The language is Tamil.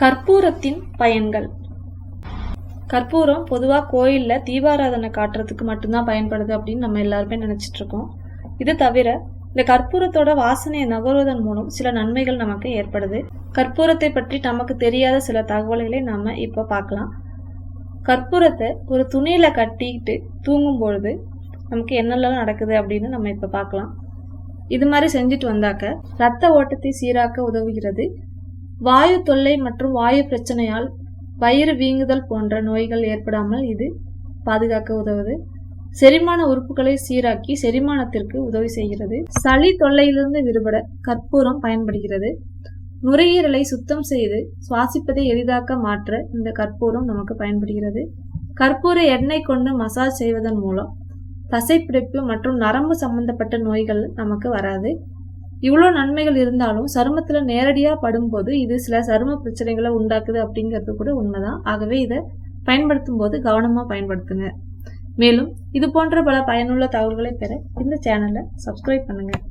கற்பூரத்தின் பயன்கள். கற்பூரம் பொதுவாக கோயிலில் தீபாராதனை காட்டுறதுக்கு மட்டும்தான் பயன்படுது அப்படின்னு நம்ம எல்லாருமே நினச்சிட்டு இருக்கோம். இது தவிர இந்த கற்பூரத்தோட வாசனையை நகர்வதன் மூலம் சில நன்மைகள் நமக்கு ஏற்படுது. கற்பூரத்தை பற்றி நமக்கு தெரியாத சில தகவல்களை நம்ம இப்போ பார்க்கலாம். கற்பூரத்தை ஒரு துணியில் கட்டிக்கிட்டு தூங்கும் பொழுது நமக்கு என்னெல்லாம் நடக்குது அப்படின்னு நம்ம இப்போ பார்க்கலாம். இது மாதிரி செஞ்சுட்டு வந்தாக்க ரத்த ஓட்டத்தை சீராக்க உதவுகிறது. வாயு தொல்லை மற்றும் வாயு பிரச்சனையால் வயிறு வீங்குதல் போன்ற நோய்கள் ஏற்படாமல் இது பாதுகாக்க உதவுது. செரிமான உறுப்புகளை சீராக்கி செரிமானத்திற்கு உதவி செய்கிறது. சளி தொல்லையிலிருந்து விடுபட கற்பூரம் பயன்படுகிறது. நுரையீரலை சுத்தம் செய்து சுவாசிப்பதை எளிதாக்க மாற்ற இந்த கற்பூரம் நமக்கு பயன்படுகிறது. கற்பூர எண்ணெய் கொண்டு மசாஜ் செய்வதன் மூலம் தசைப்பிடிப்பு மற்றும் நரம்பு சம்பந்தப்பட்ட நோய்கள் நமக்கு வராது. இவ்வளோ நன்மைகள் இருந்தாலும் சருமத்தில் நேரடியாக படும்போது இது சில சரும பிரச்சனைகளை உண்டாக்குது அப்படிங்கிறது கூட உண்மைதான். ஆகவே இதை பயன்படுத்தும் போது கவனமாக பயன்படுத்துங்க. மேலும் இது போன்ற பல பயனுள்ள தகவல்களை பெற இந்த சேனலை சப்ஸ்கிரைப் பண்ணுங்கள்